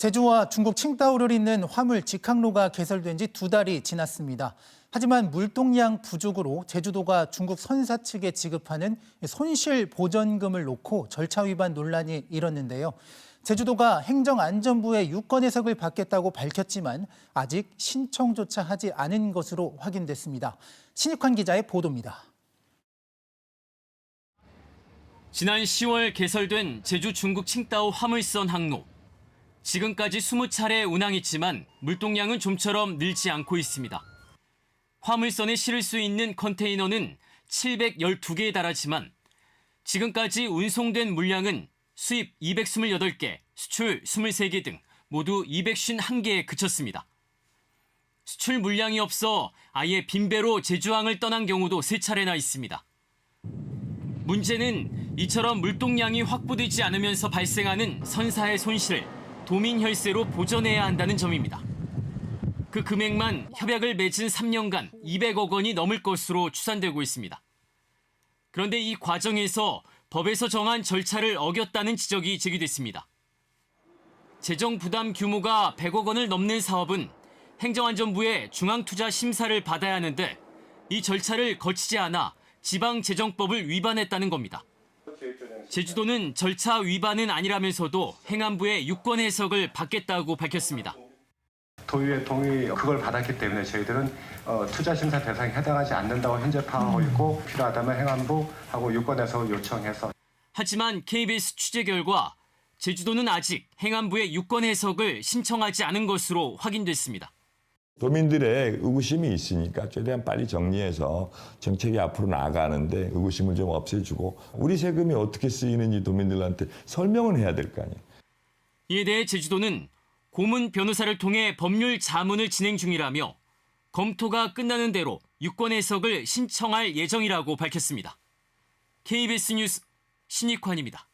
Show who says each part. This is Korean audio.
Speaker 1: 제주와 중국 칭다오를 잇는 화물 직항로가 개설된 지 두 달이 지났습니다. 하지만 물동량 부족으로 제주도가 중국 선사 측에 지급하는 손실 보전금을 놓고 절차 위반 논란이 일었는데요. 제주도가 행정안전부의 유권 해석을 받겠다고 밝혔지만 아직 신청조차 하지 않은 것으로 확인됐습니다. 신익환 기자의 보도입니다.
Speaker 2: 지난 10월 개설된 제주 중국 칭다오 화물선 항로. 지금까지 20차례 운항했지만 물동량은 좀처럼 늘지 않고 있습니다. 화물선에 실을 수 있는 컨테이너는 712개에 달하지만 지금까지 운송된 물량은 수입 228개, 수출 23개 등 모두 251개에 그쳤습니다. 수출 물량이 없어 아예 빈배로 제주항을 떠난 경우도 세 차례나 있습니다. 문제는 이처럼 물동량이 확보되지 않으면서 발생하는 선사의 손실을 도민 혈세로 보전해야 한다는 점입니다. 그 금액만 협약을 맺은 3년간 200억 원이 넘을 것으로 추산되고 있습니다. 그런데 이 과정에서 법에서 정한 절차를 어겼다는 지적이 제기됐습니다. 재정 부담 규모가 100억 원을 넘는 사업은 행정안전부의 중앙투자 심사를 받아야 하는데 이 절차를 거치지 않아 지방재정법을 위반했다는 겁니다. 제주도는 절차 위반은 아니라면서도 행안부의 유권 해석을 받겠다고 밝혔습니다.
Speaker 3: 도의회 동의 그걸 받았기 때문에 저희들은 어, 투자 심사 대상에 해당하지 않는다고 현재 파악하고 있고 필요하다면 행안부하고 유권해서 요청해서
Speaker 2: 하지만 KBS 취재 결과 제주도는 아직 행안부의 유권 해석을 신청하지 않은 것으로 확인됐습니다.
Speaker 4: 도민들의 의구심이 있으니까 최대한 빨리 정리해서 정책이 앞으로 나아가는데 의구심을 좀 없애주고 우리 세금이 어떻게 쓰이는지 도민들한테 설명을 해야 될 거 아니에요.
Speaker 2: 이에 대해 제주도는 고문 변호사를 통해 법률 자문을 진행 중이라며 검토가 끝나는 대로 유권 해석을 신청할 예정이라고 밝혔습니다. KBS 뉴스 신익환입니다.